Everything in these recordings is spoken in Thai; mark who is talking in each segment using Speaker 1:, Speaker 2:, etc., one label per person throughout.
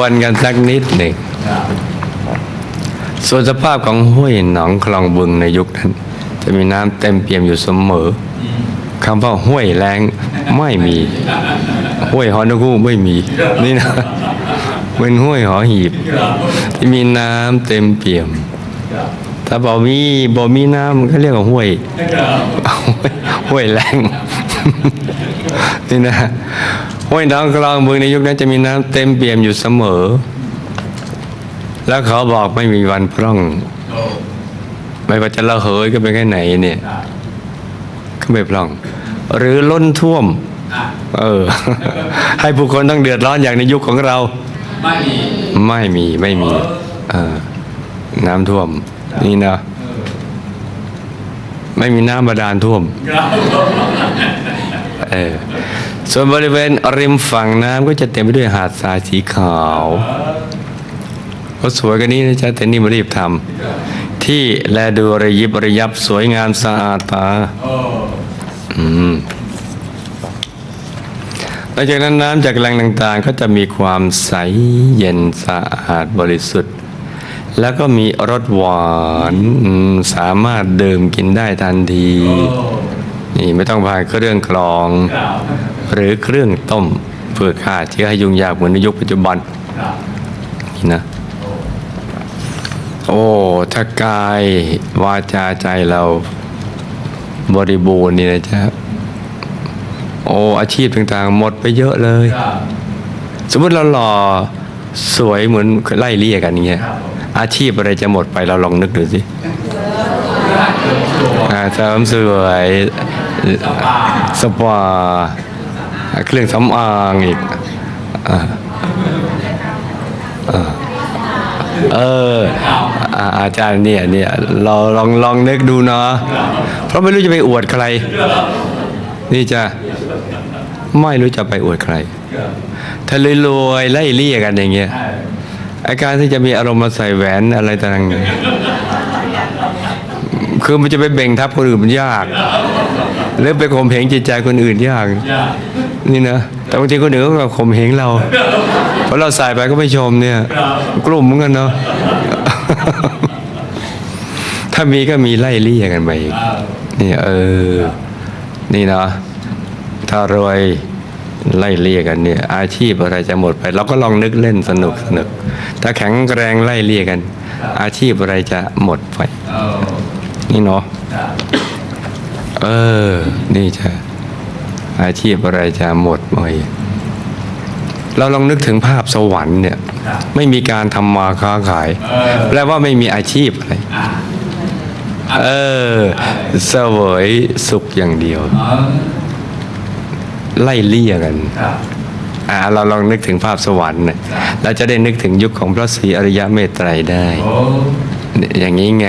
Speaker 1: อาทวนกันสักนิดหนึ่งส่วนสภาพของห้วยหนองคลองบึงในยุคนั้น จะมีน้ำเต็มเปี่ยมอยู่เสมอคำว่าห้วยแรงไม่มี ห้วยหอนกูไม่มีนี่นะเป็นห้วยหอหีบ ที่มีน้ำเต็มเปี่ยม ถ้าบอกมีบอกมีน้ำมันก็เรียกว่าห้วยห้วยแรงนี่นะ ห้วยหนองคลองบึงในยุคนั้นจะมีน้ำเต็มเปี่ยมอยู่เสมอ แล้วเขาบอกไม่มีวันพร่อง ไม่ว่าจะระเหยก็เป็นแค่ไหนเนี่ยก็ไม่พร่อง หรือล้นท่วม เออ ให้ผู้คนต้องเดือดร้อนอย่างในยุคของเรา
Speaker 2: ไม่มี
Speaker 1: ไม่มีไม่มีน้ำท่วม นี่นะไม่มีน้ำบาดาลท่วม เออ ส่วนบริเวณริมฝั่งน้ำก็จะเต็มไปด้วยหาดทรายสีขาวก็สวยกันนี้นะจ๊ะแต่นี่มารีบทำที่แลดูระยิบระยับสวยงามสะอาดตา
Speaker 2: อื
Speaker 1: มหลังจากนั้นน้ำจากแหล่งต่างๆ ก็จะมีความใสเย็นสะอาดบริสุทธิ์ แล้วก็มีรสหวานสามารถดื่มกินได้ทันที นี่ไม่ต้องผ่านเครื่องกรอง หรือเครื่องต้มเพื่อฆ่าเชื้อให้ยุ่งยากเหมือนในยุคปัจจุบันนี่นะโอ้ถ้ากายวาจาใจเราบริบูรณ์นี่นะจ๊ะโอ้อาชีพต่างๆ หมดไปเยอะเลย สมมติเราหล่อสวยเหมือนไล่เลี่ยกันอย่างเงี้ยอาชีพอะไรจะหมดไปเราลองนึกดูสิอ่าเสริมสวยสปา เครื่องสำอางอีกเอออาอาจารย์เนี่ยเนี่ยเราลองลองนึกดูเนาะเพราะไม่รู้จะไปอวดใคร นี่จะไม่รู้จะไปอวดใคร ถ้ารวยๆไล่เลี่ยกันอย่างเงี้ยอาการที่จะมีอารมณ์มาใส่แหวนอะไรต่างๆคือมันจะไปเบ่งทับคนอื่นมันยาก หรือไปข่มเหงจิตใจคนอื่นยาก นี่นะ แต่บางทีคนอื่นก็ข่มเหงเรา เพราะเราใส่ไปก็ไม่ชมเนี่ย กลุ่มเหมือนกันเนาะ ถ้ามีก็มีไล่เลี่ยกันไปอีกนี่เออ นี่เนาะถ้ารวยไล่เลี่ยกันเนี่ย อาชีพอะไรจะหมดไป เราก็ลองนึกเล่นสนุกสนุก ถ้าแข็งแรงไล่เลี่ยกัน อาชีพอะไรจะหมดไป นี่เนาะ เออ นี่จะ อาชีพอะไรจะหมดไปเราลองนึกถึงภาพสวรรค์เนี่ย ไม่มีการทำมาค้าขาย แปลว่าไม่มีอาชีพอะไรเออเสวยสุขอย่างเดียว ไล่เลี่ยกันอ่าเราลองนึกถึงภาพสวรรค์นะเราจะได้นึกถึงยุคของพระศรีอริยะเมตไตรได้
Speaker 2: อ
Speaker 1: ย่างนี้ไง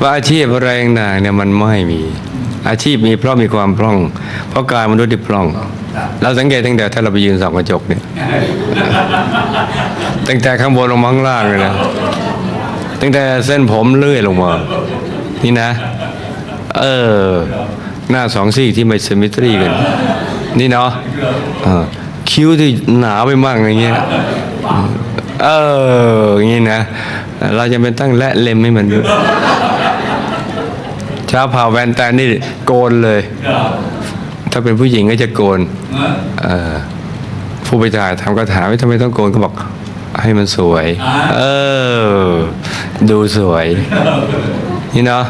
Speaker 1: ว่าอาชีพอะไรต่างเนี่ยมันไม่มี อาชีพมีเพราะมีความพร่อง เพราะกายมนุษย์ที่พร่อง เราสังเกตตั้งแต่ถ้าเราไปยืนส่องกระจกเนี่ยตั้งแต่ข้างบนลงมาข้างล่างเลยนะตั้งแต่เส้นผมเลื่อยลงมา นี่นะ เออ หน้าสองซี่ที่ไม่ซิมมิตรีกัน นี่เนาะเออคิ้วที่หนาไปมากอย่างเงี้ยเอออย่างนี้นะ เราจะเป็นตั้งและเล็มให้มันด้วย เช้าผ่าแวนแต่นี่โกนเลย
Speaker 2: ครับ
Speaker 1: ถ้าเป็นผู้หญิงก็จะโกนเออผู้ไปถ่ายทำก็ถามว่าทำไมต้องโกนก็บอกให้มันสวย เออ ดูสวย นี่เนาะ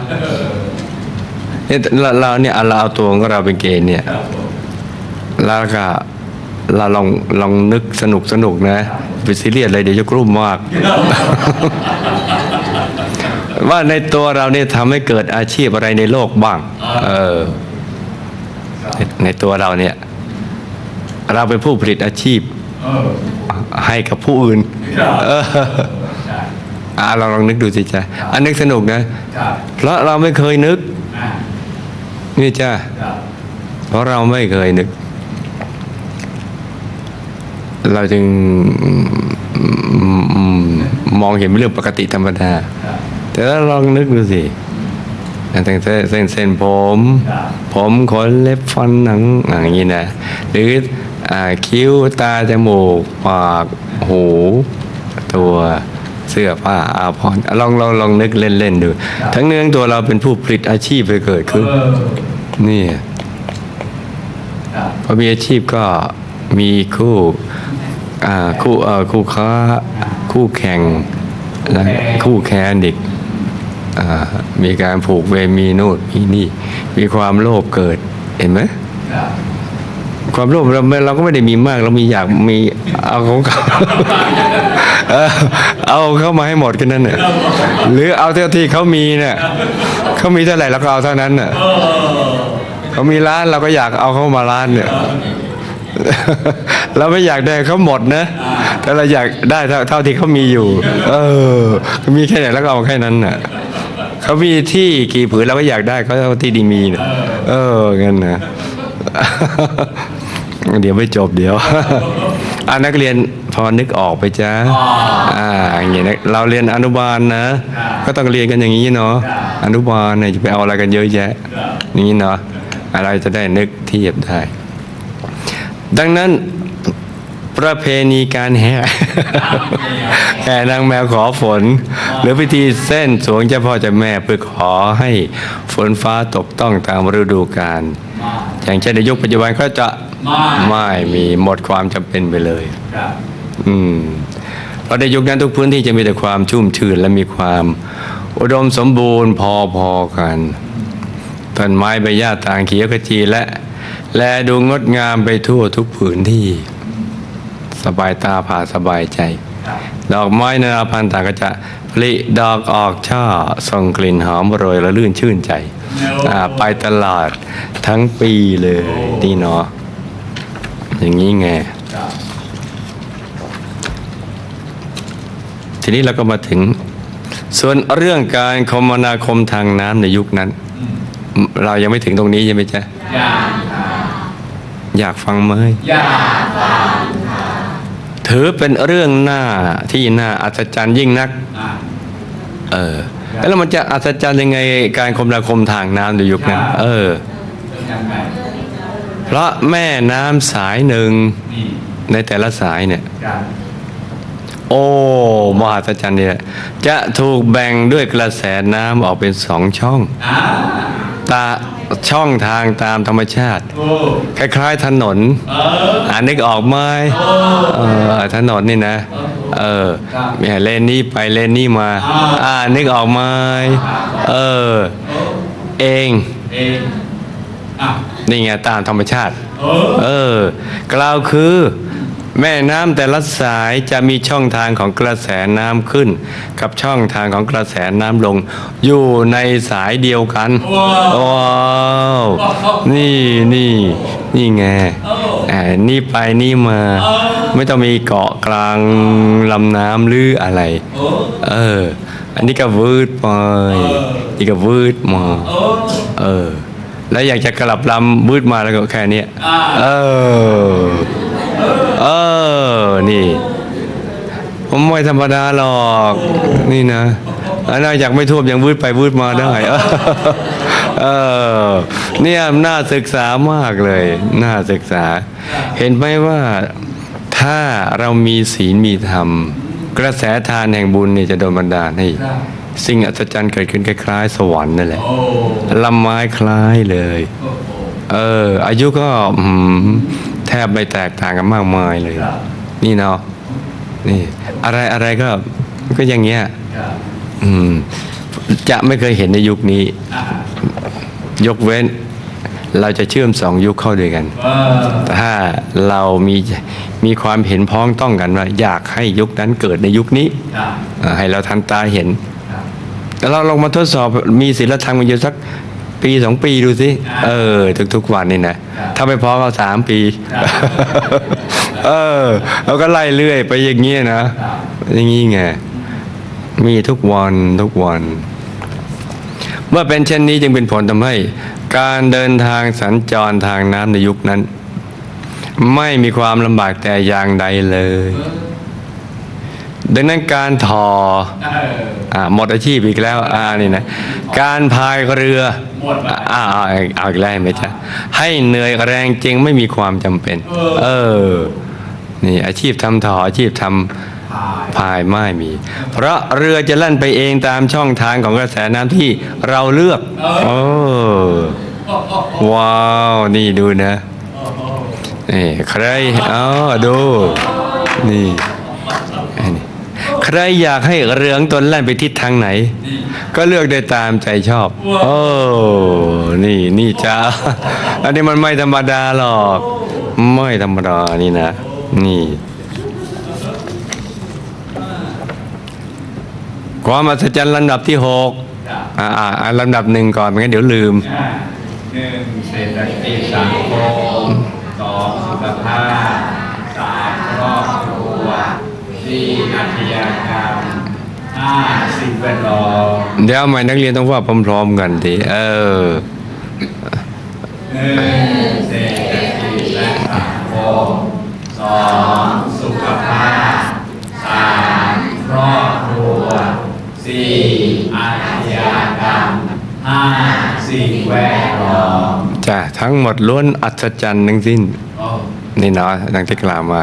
Speaker 1: เนี่ยเราเราเนี่ยเราเอาตัวของเราเป็นเกณฑ์เนี่ยแล้วก็เราลองลองนึกสนุกสนุกนะไปซีเรียสอะไรเดี๋ยวจะกลุ้มมาก ว่าในตัวเราเนี่ยทำให้เกิดอาชีพอะไรในโลกบ้าง เออ ในในตัวเราเนี่ย เราเป็นผู้ผลิตอาชีพ
Speaker 2: เออ
Speaker 1: ให้กับผู้อื่นเอออ่าเราลองนึกดูสิจ้ะอันนึกสนุกนะ
Speaker 2: ครับ
Speaker 1: เพราะเราไม่เคยนึก
Speaker 2: อะ
Speaker 1: นี่จ้ะ
Speaker 2: ครับ
Speaker 1: เพราะเราไม่เคยนึก เราจึงอืมอืมมองเห็นเป็นเรื่องปกติธรรมดา แต่ถ้าลองนึกดูสิตั้งแต่เส้นเส้นผม ผมขนเล็บฟันหนังอย่างนี้นะหรืออ่าคิ้วตาจมูกปากหู ตัวเสื้อผ้าอาภรณ์ลองลองลองนึกเล่นๆดู ทั้งเนื้อทั้งตัวเราเป็นผู้ผลิตอาชีพไปเกิดขึ้น
Speaker 2: เออ
Speaker 1: นี่
Speaker 2: ครับ
Speaker 1: พอมีอาชีพก็มีคู่อ่าคู่เอ่อคู่ค้าคู่แข่งและคู่แข่งอีกอ่า มีการผูกเวรมีโน่นมีนี่ มีความโลภเกิดเห็นไหม
Speaker 2: ครับ
Speaker 1: ความโลภเราไม่เราก็ไม่ได้มีมาก เรามีอยากมีเอาของเขาเออเอาเข้ามาให้หมดกันนั่นเนี่ยหรือเอาเท่าที่เขามีเนี่ยเขามีเท่าไหร่เราก็เอาเท่านั้นน่ะ
Speaker 2: เออ
Speaker 1: เขามีร้านเราก็อยากเอาเข้ามาร้านเนี่ยเราไม่อยากได้เขาหมดนะแต่เราอยากได้เท่าเท่าที่เขามีอยู่ เออเขามีแค่ไหนแล้วก็เอาแค่นั้นน่ะ เขามีที่กี่ผืนเราก็อยากได้เขาเท่าที่ดีมีเนี่ยเอองั้นนะเดี๋ยวไม่จบเดี๋ยวอ่านักเรียนพอนึกออกไปจ้าอ่าอย่างเงี้ยนะเราเรียนอนุบาลนะ ก็ต้องเรียนกันอย่างนี้เนาะอนุบาลเนี่ยจะไปเอาอะไรกันเยอะแยะอย่างนี้เนาะอะไรจะได้นึกเทียบได้ ดังนั้น ประเพณีการแห่แห่นางแมวขอฝน หรือพิธีเส้นสวงเจ้าพ่อเจ้าแม่เพื่อขอให้ฝนฟ้าตกต้องตามฤดูกาลอย่างเช่นในยุคปัจจุบันก็จะ
Speaker 2: ไม่
Speaker 1: มีหมดความจำเป็นไปเลยอืมเพราะในยุคนั้นทุกพื้นที่จะมีแต่ความชุ่มชื่นและมีความอุดมสมบูรณ์พอๆกันต้นไม้ใบหญ้าต่างเขียวขจีและ และดูงดงามไปทั่วทุกพื้นที่ สบายตาผ่าสบายใจ ดอกไม้นานาพันธุ์ต่างก็จะผลิดอกออกช่อส่งกลิ่นหอมโรยและลื่นชื่นใจไปตลาดทั้งปีเลยนี่เนาะอย่างนี้ไงทีนี้เราก็มาถึง ส่วนเรื่องการคมนาคมทางน้ำในยุคนั้น เรายังไม่ถึงตรงนี้ใช่ไหมจ๊ะ
Speaker 2: อยาก
Speaker 1: อยากฟังไหม
Speaker 2: อยาก
Speaker 1: ถือเป็นเรื่องหน้าที่น่าอัศจรรย์ยิ่งนัก
Speaker 2: อ่า
Speaker 1: เออ แล้วมันจะอัศจรรย์ยังไงการคมนาคมทางน้ำในยุคนั้นเออ
Speaker 2: เรื่องยังไง
Speaker 1: เพราะแม่น้ำสายหนึ่ง
Speaker 2: นี่
Speaker 1: ในแต่ละสายเนี่ย
Speaker 2: ครับ
Speaker 1: โอ้มหัศจรรย์เนี่ยจะถูกแบ่งด้วยกระแสน้ำออกเป็นสองช่อง
Speaker 2: อ่า
Speaker 1: ตาช่องทางตามธรรมชาติ
Speaker 2: โอ้
Speaker 1: คล้ายๆถนน
Speaker 2: เออ
Speaker 1: อ่านึกออกไหมเออถนนนี่นะ เออ
Speaker 2: ครับ
Speaker 1: เนี่ยเลนนี้ไปเลนนี้มา
Speaker 2: อ่า
Speaker 1: อ่านึกออกไหมเออ
Speaker 2: โอ้
Speaker 1: เอง
Speaker 2: เองอะ
Speaker 1: นี่ไงตามธรรมชาติ
Speaker 2: โอ้
Speaker 1: เออกล่าวคือ แม่น้ำแต่ละสายจะมีช่องทางของกระแสน้ำขึ้น กับช่องทางของกระแสน้ำลง อยู่ในสายเดียวกันว้าวนี่นี่นี่ไงอ่านี่ไปนี่มา ไม่ต้องมีเกาะกลางลำน้ำหรืออะไร
Speaker 2: โอ้
Speaker 1: เออ อันนี้ก็วืดไปนี่ก็วืดมา
Speaker 2: โอ้
Speaker 1: เออ แล้วอยากจะกลับลำวืดมาแล้วก็แค่เนี้ย
Speaker 2: อ่า
Speaker 1: เออ เออ นี่ ผมไม่ธรรมดาหรอก นี่นะอันน่าอยากไม่ท่วมยังวืดไปวืดมาได้ เออเอเนี่ยน่าศึกษามากเลย น่าศึกษา เห็นไหมว่าถ้าเรามีศีลมีธรรม กระแสทานแห่งบุญเนี่ยจะโดนบันดาลให้สิ่งอัศจรรย์เกิดขึ้นคล้ายๆ สวรรค์นั่นแหละลำไม้คล้ายเลย เออ อายุก็ แทบไม่แตกต่างกันมากมายเลย
Speaker 2: ครับ
Speaker 1: นี่เนาะนี่อะไรอะไรก็ก็อย่างเงี้ย
Speaker 2: ครับ
Speaker 1: อืมจะไม่เคยเห็นในยุคนี้
Speaker 2: อะ
Speaker 1: ยกเว้น เราจะเชื่อมสองยุคเข้าด้วยกัน
Speaker 2: เออ
Speaker 1: ถ้าเรามีมีความเห็นพ้องต้องกันว่าอยากให้ยุคนั้นเกิดในยุคนี้
Speaker 2: ครับ
Speaker 1: เออให้เราทันตาเห็น
Speaker 2: ครับ
Speaker 1: แล้วเราลองมาทดสอบมีศีลธรรมกันอยู่สัก ปีสองปีดูสิ เออ ทุกๆวันนี่นะ ถ้าไม่พอก็สามปี เออเราก็ไล่เรื่อยไปอย่างเงี้ยนะ อย่างงี้ไง มีทุกวันทุกวัน เมื่อเป็นเช่นนี้จึงเป็นผลทำให้ การเดินทางสัญจรทางน้ำในยุคนั้น ไม่มีความลำบากแต่อย่างใดเลย ดังนั้นการทอ
Speaker 2: เออ
Speaker 1: อ่าหมดอาชีพอีกแล้วอ่านี่นะการพายเรือ
Speaker 2: หมด
Speaker 1: อ่าเอาเอาอีกแล้วไม่ใช่ให้เหนื่อยแรงจริงไม่มีความจำเป็น เออ นี่อาชีพทำทออาชีพทำ
Speaker 2: พาย
Speaker 1: พายไม่มี เพราะเรือจะลั่นไปเองตามช่องทางของกระแสน้ำที่เราเลือกโอ้
Speaker 2: โอ้โห
Speaker 1: ว้าว นี่ดูนะ
Speaker 2: โอ้โห
Speaker 1: นี่ใครอ๋อดู นี่อันนี้ ใครอยากให้เรืองตนแล่นไปทิศทางไหน ก็เลือกได้ตามใจชอบ โอ้นี่นี่จ้าอันนี้มันไม่ธรรมดาหรอก ไม่ธรรมดานี่นะ นี่ความอัศจรรย์ลำดับที่หกอ่าอ่าลำดับหนึ่งก่อนไม่งั้นเดี๋ยวลืม
Speaker 2: หนึ่งเศรษฐกิจสังคม สิ่งแวดล้อม
Speaker 1: เดี๋ยวใหม่นักเรียนต้องว่าพร้อมๆกันทีเออ
Speaker 2: หนึ่งเศรษฐกิจและสังคมสองสุขภาพสามครอบครัวสี่อาชญากรรมห้าสิ่งแวดล้อม
Speaker 1: จ้ะทั้งหมดล้วนอัศจรรย์ทั้งสิ้น
Speaker 2: โอ้
Speaker 1: นี่เนาะดังที่กล่าวมา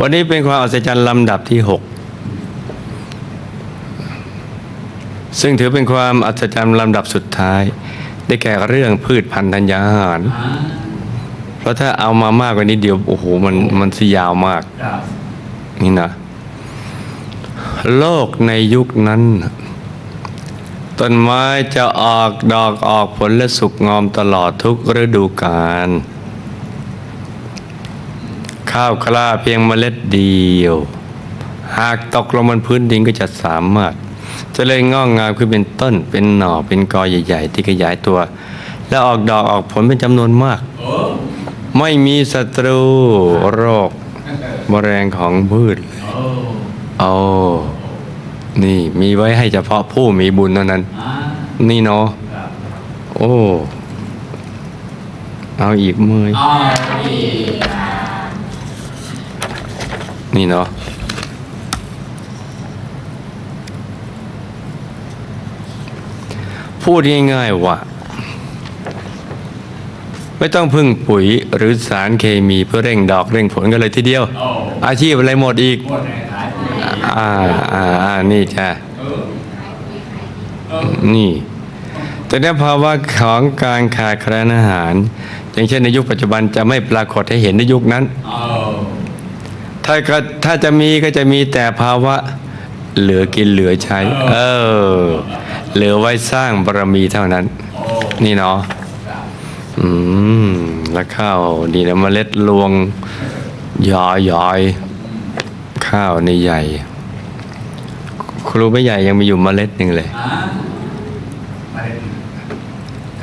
Speaker 1: วันนี้เป็นความอัศจรรย์ลำดับที่หก ซึ่งถือเป็นความอัศจรรย์ลำดับสุดท้าย ได้แก่เรื่องพืชพันธุ์ธัญญาหาร
Speaker 2: อ่า
Speaker 1: เพราะถ้าเอามามากกว่านี้เดียวโอ้โหมันมันสยาวมาก
Speaker 2: ครับ
Speaker 1: นี่นะโลกในยุคนั้น ต้นไม้จะออกดอกออกผลและสุกงอมตลอดทุกฤดูกาลข้าวคล้าเพียงเมล็ดเดียว หากตกลงบนพื้นดินก็จะสามารถ เจะเลยงอกงามขึ้นเป็นต้น เป็นหน่อเป็นกอใหญ่ ๆ ที่ขยายตัว และออกดอกออกผลเป็นจำนวนมาก ไม่มีศัตรูโรคมแมลงของพืช
Speaker 2: โอ้
Speaker 1: นี่มีไว้ให้เฉพาะผู้มีบุญเท่านั้น นี่เนาะโอ้เอาอีกมย
Speaker 2: อ้าวอีก
Speaker 1: นี่เนาะ พูดง่ายๆว่า ไม่ต้องพึ่งปุ๋ยหรือสารเคมีเพื่อเร่งดอกเร่งผลกันเลยทีเดียว
Speaker 2: โอ้
Speaker 1: อาชีพอะไรหมดอีก
Speaker 2: หมดในขายปุ๋ย
Speaker 1: อ่าอ่าอ่านี่จ้ะ
Speaker 2: เออเออ
Speaker 1: นี่ แต่ในภาวะของการขาดแคลนอาหาร อย่างเช่นในยุคปัจจุบันจะไม่ปรากฏให้เห็นในยุคนั้น
Speaker 2: เอา
Speaker 1: ถ้าก็ถ้าจะมีก็จะมีแต่ภาวะ เหลือกินเหลือใช้ เออ เหลือไว้สร้างบารมีเท่านั้น
Speaker 2: โอ้
Speaker 1: นี่เนาะ
Speaker 2: ครับ
Speaker 1: อืมแล้วข้าวดีนะเมล็ดรวงย้อยย้อยข้าวในใหญ่ ครูไม่ใหญ่ยังมีอยู่เมล็ดหนึ่งเลย
Speaker 2: อ่ามาเลย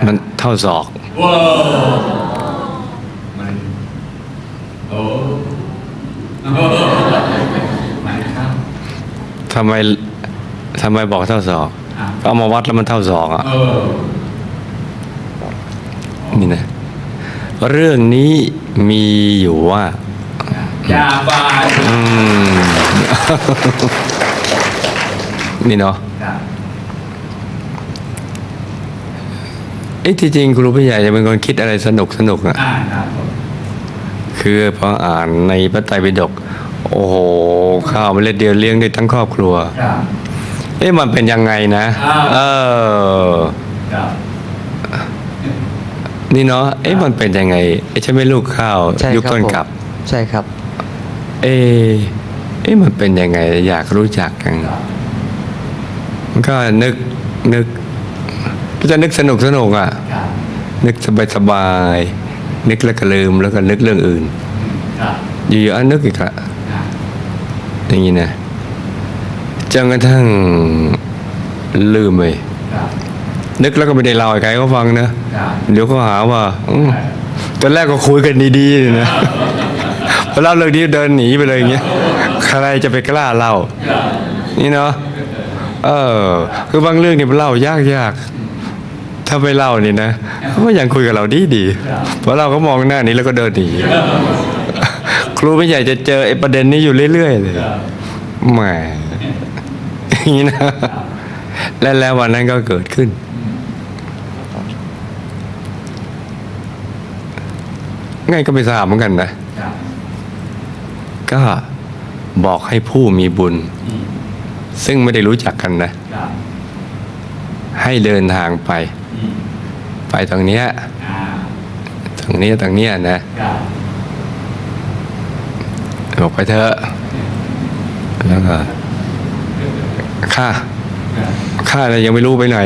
Speaker 1: มันเท่าศอก
Speaker 2: ว้าวมันโอ้โอ้มันข้าม
Speaker 1: ทำไมทำไมบอกเท่าศอก
Speaker 2: อะ
Speaker 1: ก็เอามาวัดแล้วมันเท่าศอกอะ
Speaker 2: เออ
Speaker 1: นี่นะ เรื่องนี้มีอยู่ว่า
Speaker 2: ยาบาด
Speaker 1: อืมนี่เนาะ
Speaker 2: ครับ
Speaker 1: เอ้ที่จริงครูผู้ใหญ่จะเป็นคนคิดอะไรสนุกสนุกอะ
Speaker 2: อ่าครับผม
Speaker 1: คือพออ่านในพระไตรปิฎก โอ้โห ข้าวเมล็ดเดียวเลี้ยงได้ทั้งครอบครัว
Speaker 2: ครับ
Speaker 1: เอ๊ะมันเป็นยังไงนะ
Speaker 2: อ้าว
Speaker 1: เออ
Speaker 2: ครับ
Speaker 1: นี่เนาะ เอ๊ะมันเป็นยังไงเอ๊ะใช่ไหมลูกข้าว
Speaker 3: ใช่
Speaker 1: ยุค
Speaker 3: ครับ
Speaker 1: ต้น
Speaker 3: ผม
Speaker 1: กลับ
Speaker 3: ใช่ครับ
Speaker 1: เอะเอ๊ะมันเป็นยังไง อยากรู้จักกัน
Speaker 2: ครับ
Speaker 1: มันก็นึกนึกก็จะนึกสนุกสนุกอะ
Speaker 2: ครับ
Speaker 1: นึกสบายสบายๆนึกแล้วก็ลืมแล้วก็นึกเรื่องอื่น
Speaker 2: ครับ
Speaker 1: อยู่ๆอะนึกอีกละ
Speaker 2: อ
Speaker 1: ย่างนี้นะจนกระทั่งลืมไปนึกแล้วก็ไม่ได้เล่าให้ใครเขาฟังนะเดี๋ยวเขาหาว่าตอนแรกก็คุยกันดีๆเลยนะพอเล่าเรื่องนี้เดินหนีไปเลยอย่างเงี้ยใครจะไปกล้าเล่า นี่เนาะเออ คือบางเรื่องเนี่มันเล่ายากยากๆถ้าไปเล่านี่นะเขาก็ยังคุยกับเราดีดีๆเพราะเราก็มองหน้านี้แล้วก็เดินหนี รูไม่ใหญ่จะเจอไอ้ประเด็นนี้อยู่เรื่อยๆเลย
Speaker 2: ครับ
Speaker 1: อแหมอย่างนี้นะและแล้ววันนั้นก็เกิดขึ้นไงก็ไม่ทราบเหมือนกันนะ
Speaker 2: ครับ
Speaker 1: ก็บอกให้ผู้มีบุญ
Speaker 2: อืม
Speaker 1: ซึ่งไม่ได้รู้จักกันนะ
Speaker 2: ครับ
Speaker 1: ให้เดินทางไป
Speaker 2: อืม
Speaker 1: ไปตรงเนี้ย
Speaker 2: อ่า
Speaker 1: ตรงเนี้ยตรงเนี้ยนะ
Speaker 2: ครั บ
Speaker 1: บอกไปเถอะแล้วก็ข้าข้าเนี่ยยังไม่รู้ไปไหน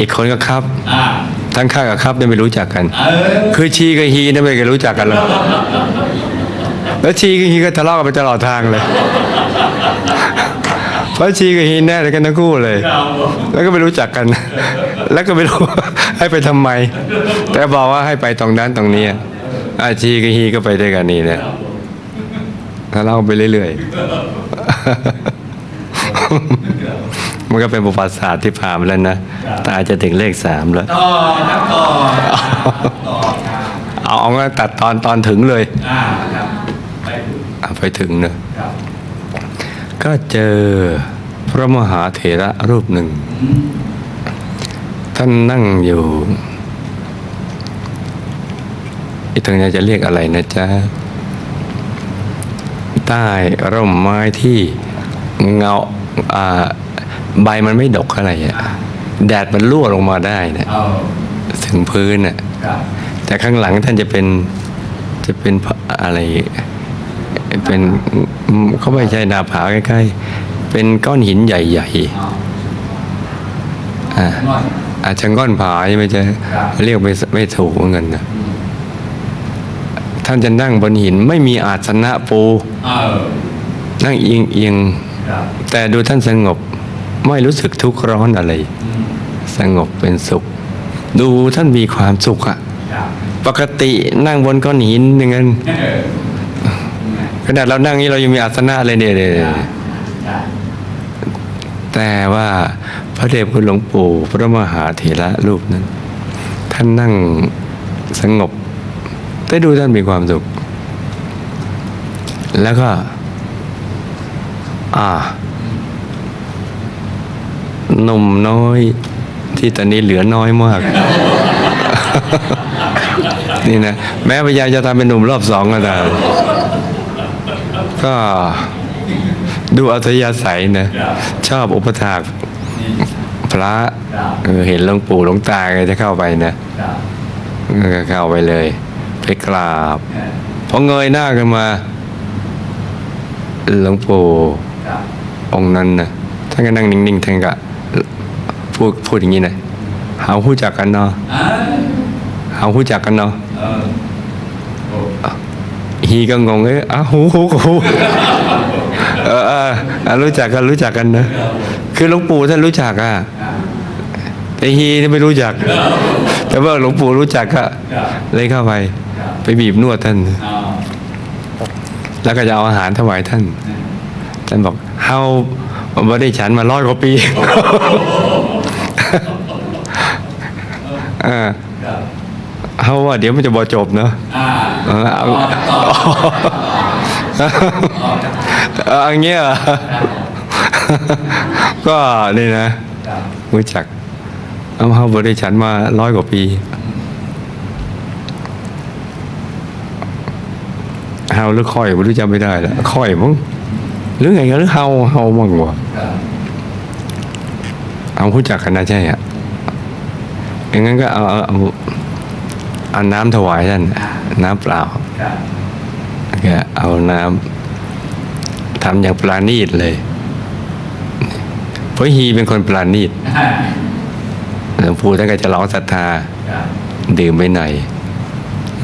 Speaker 1: อีกคนก็ครับทั้งข้ากับครับเนี่ยไม่รู้จักกัน คือชีกับฮีเนี่ยไม่เคยรู้จักกันหรอกแล้วชีกับฮีก็ทะเลาะกันไปตลอดทางเลยเพราะชีกับฮีแน่เลยกันทั้งคู่เลย แล้วก็ไม่รู้จักกัน แล้วก็ไม่รู้ให้ไปทำไม แต่บอกว่าให้ไปตรงนั้นตรงนี้ อาชีกับฮีก็ไปด้วยกันนี่เนี่ยทะเลาะไปเรื่อยๆ มันก็เป็นประวัติศาสตร์ที่ผ่านมาแล้วนะตาจะถึงเลขสามแล้ว
Speaker 2: ต่อครับต่อครับต่อครับ
Speaker 1: เอาเอางั้นตัดตอนตอนถึงเลย
Speaker 2: อ่าครับไปถึง
Speaker 1: อะไปถึงเนอะ
Speaker 2: ครับ
Speaker 1: ก็เจอพระมหาเถระรูปหนึ่ง
Speaker 2: อืม
Speaker 1: ท่านนั่งอยู่ ไอ้ตรงนี้จะเรียกอะไรนะจ๊ะ ใต้ร่มไม้ที่เงาอ่าใบมันไม่ดกอะไรอะแดดมันรั่วลงมาได้นะ
Speaker 2: เอา
Speaker 1: ถึงพื้นน่ะ
Speaker 2: ครับ
Speaker 1: แต่ข้างหลังท่านจะเป็นจะเป็นพระอะไรเป็นอืมเขาไม่ใช่หนาผาใกล้ๆ เป็นก้อนหินใหญ่
Speaker 2: เอา
Speaker 1: ๆอ่า
Speaker 2: หน่อย
Speaker 1: อาจจะก้อนผาใช่ไหมจ๊ะ
Speaker 2: ครับ
Speaker 1: เรียกไม่ไม่ถูกเหมือนกันนะ
Speaker 2: อืม
Speaker 1: ท่านจะนั่งบนหินไม่มีอาสนะปู
Speaker 2: เอา
Speaker 1: นั่งเอียงเอียง
Speaker 2: ครับ
Speaker 1: ๆแต่ดูท่านสงบไม่รู้สึกทุกข์ร้อนอะไร
Speaker 2: อืม
Speaker 1: สงบเป็นสุข ดูท่านมีความสุขอะ
Speaker 2: ครับ
Speaker 1: ปกตินั่งบนก้อนหินอย่างนั้น
Speaker 2: เออ
Speaker 1: ขนาดเรานั่งนี้เรายังมีอาสนะเลยเนี่ยเนี่ย
Speaker 2: ครับได้
Speaker 1: แต่ว่าพระเดชคุณหลวงปู่ พระมหาเถระรูปนั้น ท่านนั่งสงบ แต่ดูท่านมีความสุข แล้วก็ อ่าหนุ่มน้อย ที่ตอนนี้เหลือน้อยมาก นี่นะ แม้พยายามจะทำเป็นหนุ่มรอบสองก็ตามก็ดูอัธยาศัยนะ ชอบอุปถากพระเห็นหลวงปู่หลวงตาก็จะเข้าไปนะก็เข้าไปเลย ไปกราบ
Speaker 2: เออ
Speaker 1: พอเงยหน้าขึ้นมาหลวงปู่
Speaker 2: ครับ
Speaker 1: องค์นั้นนะท่านก็นั่งนิ่งๆท่านก็พูดพูดอย่างนี้นะหาหู้จักกันเนาะ
Speaker 2: อ่า
Speaker 1: หาหู้จักกันเนาะ
Speaker 2: เออโอ้
Speaker 1: ฮีก็งงเอ้ยอ้าวหูหูหูเออเอออะรู้จักกันรู้จักกันนะคือหลวงปู่ท่านรู้จักอะ
Speaker 2: อ่า
Speaker 1: แต่ฮีนี่ไม่รู้จัก แต่ว่าหลวงปู่รู้จักก็
Speaker 2: ครับ
Speaker 1: เลยเข้าไป
Speaker 2: ครับ
Speaker 1: ไปบีบนวดท่าน
Speaker 2: เอา
Speaker 1: แล้วก็จะเอาอาหารถวายท่าน ท่านบอกเฮาบ่ได้ฉันมาร้อยกว่าปีเออ
Speaker 2: ครับ
Speaker 1: เฮาว่าเดี๋ยวมันจะบ่จบเนาะ
Speaker 2: อ่า
Speaker 1: เออเอา
Speaker 2: ต่อต่อ
Speaker 1: เอาอย่างเงี้ยเหรอก็นี่นะ
Speaker 2: ครับ
Speaker 1: รู้จักเอาเฮาบ่ได้ฉันมาร้อยกว่าปี เฮาหรือค่อยไม่รู้จำไม่ได้ล้วค่อยมั้งหรือไงหรือเฮาเฮามั่งวะเอารู้จักกันนะใช่อะอย่างนั้นก็เอาเอาเอาเอาน้ำถวายท่านน้ำเปล่าก็เอาน้ำทำอย่างปราณีตเลยเพราะฮีเป็นคนปราณีตหลวงปู่ท่านก็จะร้องศรัทธาดื่มไปหน่อย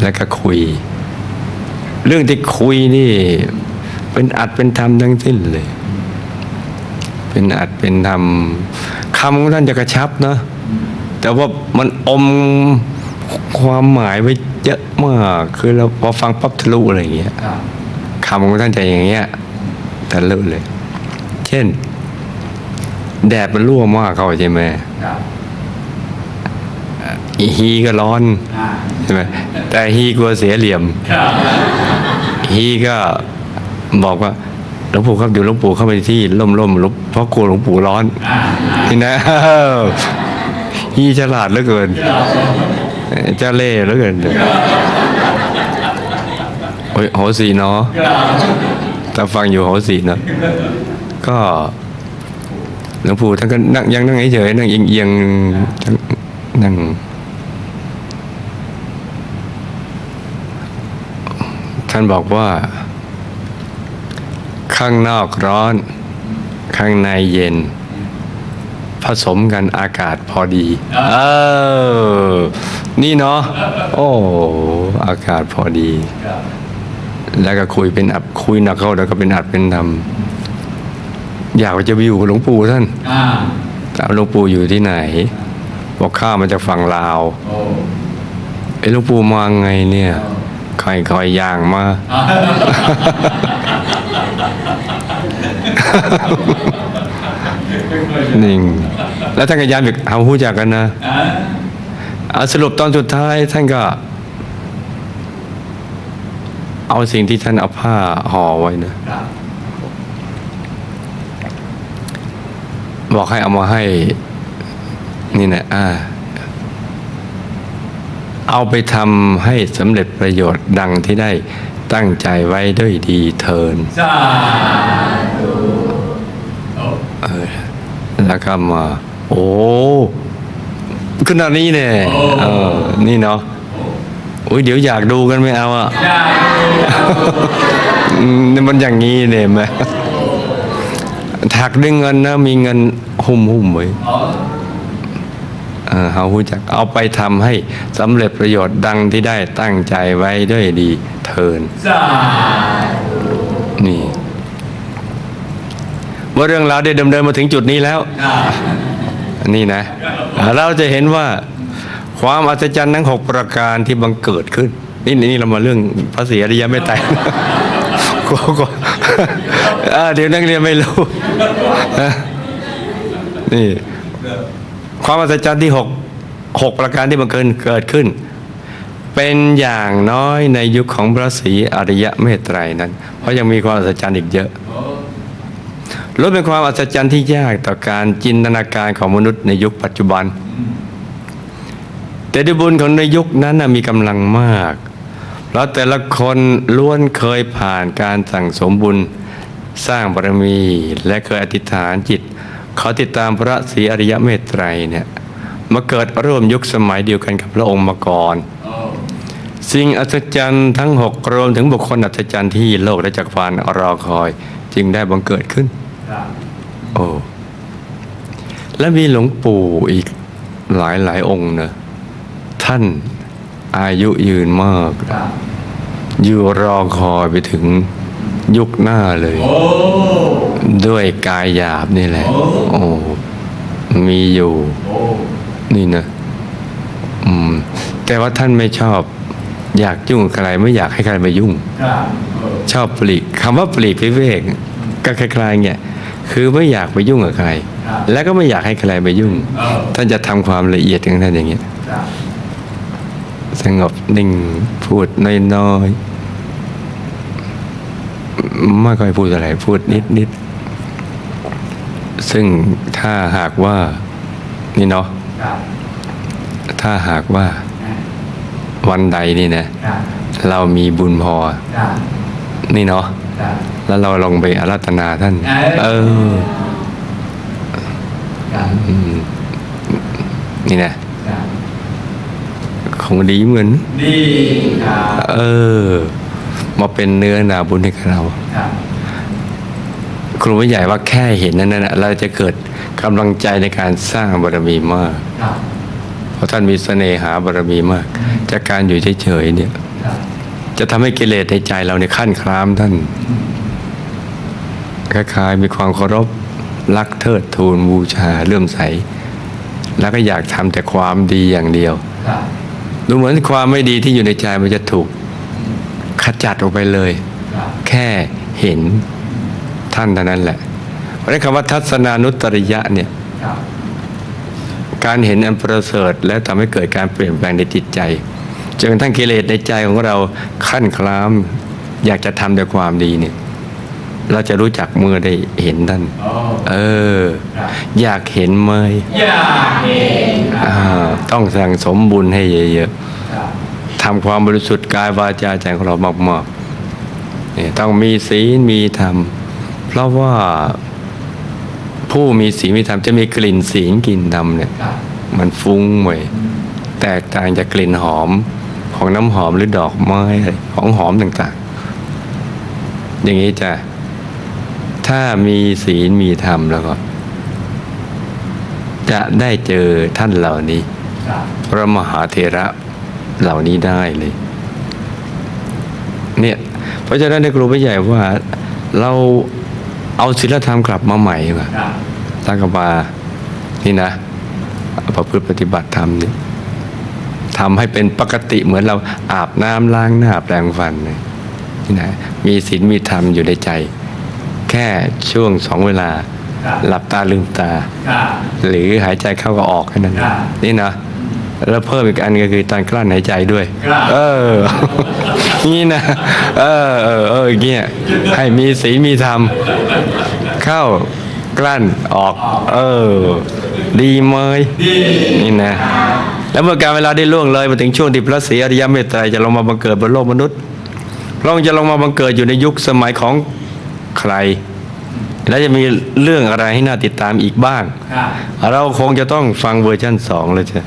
Speaker 1: แล้วก็คุย เรื่องที่คุยนี่ เป็นอัดเป็นธรรมทั้งสิ้นเลย เป็นอัดเป็นธรรมคำของท่านจะกระชับเนะ แต่ว่ามันอมความหมายไว้เยอะมาก คือเราพอฟังปั๊บทะลุอะไรอย่างเงี้ย
Speaker 2: คำ
Speaker 1: ของท่านจะอย่างเงี้ยทะลุเลย เช่น แดดมันรั่วมากเขาใช่ไหมฮีก็ร้อนใช่ไหมแต่ฮีกลัวเสียเหลี่ยม ฮีก็บอกว่าหลวงปู่ครับเดี๋ยวหลวงปู่เข้าไปที่ร่มๆหลวงเพราะกลัวหลวงปู่ร้อนนี่นะฮีฉลาดเหลือเกินเจ้าเล่ห์เหลือเกินโอ้ยโหสีเนาะ
Speaker 2: ครับ
Speaker 1: ถ้าฟังอยู่โหสีเนาะก็หลวงปู่ท่านก็นั่งยังนั่งเฉยนั่งเอียงๆท่านนั่ง ท่านบอกว่า ข้างนอกร้อน ข้างในเย็น ผสมกันอากาศพอดี เออ นี่เนาะโอ้อากาศพอดี
Speaker 2: ครับ
Speaker 1: แล้วก็คุยเป็นอับคุยหนักเข้าแล้วก็เป็นอัดเป็นทำอยากจะไปอยู่กับหลวงปู่ท่าน
Speaker 2: อ่า
Speaker 1: ถามหลวงปู่อยู่ที่ไหน บอกข้ามาจากฝั่งลาว
Speaker 2: โอ้
Speaker 1: ไอ้หลวงปู่มาไงเนี่ยใครคอยๆย่างมา
Speaker 2: อ่า
Speaker 1: นิ่งแล้วท่านก็ย้ำอีกเอาหู้จักกันนะเอาสรุปตอนสุดท้ายท่านก็ เอาสิ่งที่ท่านเอาผ้าห่อไว้นะ
Speaker 2: บ
Speaker 1: บอกให้เอามาให้ นี่นะอ่า เอาไปทำให้สำเร็จประโยชน์ดังที่ได้ตั้งใจไว้ด้วยดีเทิน
Speaker 2: สาธุ
Speaker 1: แล้วก็มา โอ้ขนาดนี้เนี่ยเออ นี่เนาะอุ้ยเดี๋ยวอยากดูกันไม่เอาอะมนี่มันอย่างนี้เนี่ยไหมถักด้วยเงินนะ มีเงินหุ้มหุ้มไว้ เออเขารู้จักเอาไปทำให้สำเร็จประโยชน์ดังที่ได้ตั้งใจไว้ด้วยดีเทิน
Speaker 2: สาธุ
Speaker 1: นี่ว่าเรื่องราวได้ดำเนินมาถึงจุดนี้แล้ว
Speaker 2: ครับ
Speaker 1: นี่นะ เราจะเห็นว่าความอัศจรรย์ทั้งหกประการที่บังเกิดขึ้น นี่นี่เรามาเรื่องภาษีอริยไม่ไตรกลัวกลัวอ่าเดี๋ยวนักเรียนไม่รู้นะนี่ ความอัศจรรย์ที่หกหกประการที่บังเกิดเกิดขึ้น เป็นอย่างน้อยในยุคของพระศรีอริยะเมตไตรนั้น เพราะยังมีความอัศจรรย์อีกเยอะล้วนเป็นความอัศจรรย์ที่ยากต่อการจินตนาการของมนุษย์ในยุคปัจจุบัน แต่ด้วยบุญของในยุคนั้นมีกำลังมาก เพราะแต่ละคนล้วนเคยผ่านการสั่งสมบุญ สร้างบารมีและเคยอธิษฐานจิต ขอติดตามพระศรีอริยเมตไตรเนี่ยมาเกิดร่วมยุคสมัยเดียวกันกับพระองค์มาก่อน
Speaker 2: โอ้
Speaker 1: สิ่งอัศจรรย์ทั้งหกรวมถึงบุคคลอัศจรรย์ที่โลกและจักรวาลรอคอย จึงได้บังเกิดขึ้น
Speaker 2: ครับ
Speaker 1: โอ้และมีหลวงปู่อีกหลายหลายองค์นะท่านอายุยืนมาก
Speaker 2: ครับ
Speaker 1: อยู่รอคอยไปถึง ยุคหน้าเลย
Speaker 2: โอ้
Speaker 1: ด้วยกายหยาบนี่แหละ
Speaker 2: โอ้
Speaker 1: โอ้มีอยู่
Speaker 2: โอ้
Speaker 1: นี่นะ อืม แต่ว่าท่านไม่ชอบ อยากยุ่งกับใครไม่อยากให้ใครมายุ่ง
Speaker 2: ครับโอ้
Speaker 1: ชอบปลีกคำว่าปลีกวิเวกก็คล้ายๆเงี้ยคือไม่อยากไปยุ่งกับใคร แล้วก็ไม่อยากให้ใครไปยุ่ง
Speaker 2: โอ้
Speaker 1: ท่านจะทำความละเอียดของท่านอย่างเงี้ย
Speaker 2: ครับ
Speaker 1: สงบนิ่งพูดน้อยๆ ไม่ค่อยพูดอะไรพูดนิดๆซึ่งถ้าหากว่านี่เนาะ
Speaker 2: ครับ
Speaker 1: ถ้าหากว่า
Speaker 2: อ่า
Speaker 1: วันใดนี่นะ
Speaker 2: ครับ
Speaker 1: เรามีบุญพอ
Speaker 2: ครับ
Speaker 1: นี่เนาะ
Speaker 2: ครับ
Speaker 1: แล้วเราลองไปอาราธนาท่าน
Speaker 2: เออ
Speaker 1: เออ
Speaker 2: ครับ
Speaker 1: อืมนี่นะ
Speaker 2: ครับ
Speaker 1: คงดีเหมือน
Speaker 2: ดีครับ
Speaker 1: เออ มาเป็นเนื้อนาบุญให้กับเรา
Speaker 2: ครับ
Speaker 1: ครูผู้ใหญ่ว่าแค่เห็นนั้นนะเราจะเกิดกำลังใจในการสร้างบารมีมาก
Speaker 2: ครับ
Speaker 1: เพราะท่านมีเสน่หาบารมีมาก จากการอยู่เฉยๆเนี่ย
Speaker 2: ครับ
Speaker 1: จะทำให้กิเลสในใจเราเนี่ยขั้นครามท่านคล้ายๆมีความเคารพรักเทิดทูนบูชาเลื่อมใส แล้วก็อยากทำแต่ความดีอย่างเดียว
Speaker 2: ครับ
Speaker 1: ดูเหมือนความไม่ดีที่อยู่ในใจมันจะถูกข จัดออกไปเลย
Speaker 2: ครับ
Speaker 1: แค่เห็นท่านเท่านั้นแหละ เพราะฉะนั้นคำว่าทัศนานุตริยะเนี่ย
Speaker 2: ครับ
Speaker 1: การเห็นอันประเสริฐและทำให้เกิดการเปลี่ยนแปลงในจิตใจจนกระทั่งกิเลสในใจของเราขั้นคลาม อยากจะทำแต่ความดีเนี่ยเราจะรู้จักเมื่อได้เห็นท่าน
Speaker 2: โอ้
Speaker 1: เออ
Speaker 2: ครับ
Speaker 1: อยากเห็นไหม
Speaker 2: อยากเห็นครับ
Speaker 1: อ่าต้องสั่งสมบุญให้เยอะ
Speaker 2: ครับ
Speaker 1: ๆ ทำความบริสุทธิ์กายวาจาใจของเรามากๆเนี่ต้องมีศีลมีธรรม เพราะว่าผู้มีศีลมีธรรมจะมีกลิ่นศีลกลิ่นธรรมเนี่ยมันฟุ้งเหมยแตกต่างจากกลิ่นหอมของน้ำหอมหรือดอกไม้ของหอมต่างๆ อย่างนี้จะถ้ามีศีลมีธรรมแล้วก็ จะได้เจอท่านเหล่านี้พระมหาเถระ เหล่านี้ได้เลย เนี่ยเพราะฉะนั้นในครูพระใหญ่ว่าเราเอาศีลธรรมกลับมาใหม่ดีกว่า
Speaker 2: ครับ
Speaker 1: ตั้งกบมานี่นะประพฤติปฏิบัติธรรมนี่ทำให้เป็นปกติเหมือนเราอาบน้ำล้างหน้าแปรงฟันเลยนี่นะมีศีลมีธรรมอยู่ในใจ แค่ช่วงสองเวลา
Speaker 2: ครับ
Speaker 1: หลับตาลืมตา
Speaker 2: ครับ
Speaker 1: หรือหายใจเข้าก็ออกแค่นั้น
Speaker 2: ครับ
Speaker 1: นี่นะ แล้วเพิ่มอีกอันก็คือตอนกลั้นหายใจด้วย
Speaker 2: ครับ
Speaker 1: เออ นี่นะ เออเออเอออย่างเงี้ยให้มีศีลมีธรรม เข้ากลั้นออก เออ ดีเมยนี่นะ แล้วเมื่อการเวลาได้ล่วงเลยมาถึงช่วงที่พระศรีอริยเมตไตรจะลงมาบังเกิดบนโลกมนุษย์พระองค์จะลงมาบังเกิดอยู่ในยุคสมัยของใคร แล้วจะมีเรื่องอะไรให้น่าติดตามอีกบ้าง
Speaker 2: ครับ
Speaker 1: เราคงจะต้องฟังเวอร์ชันสองเลยใช่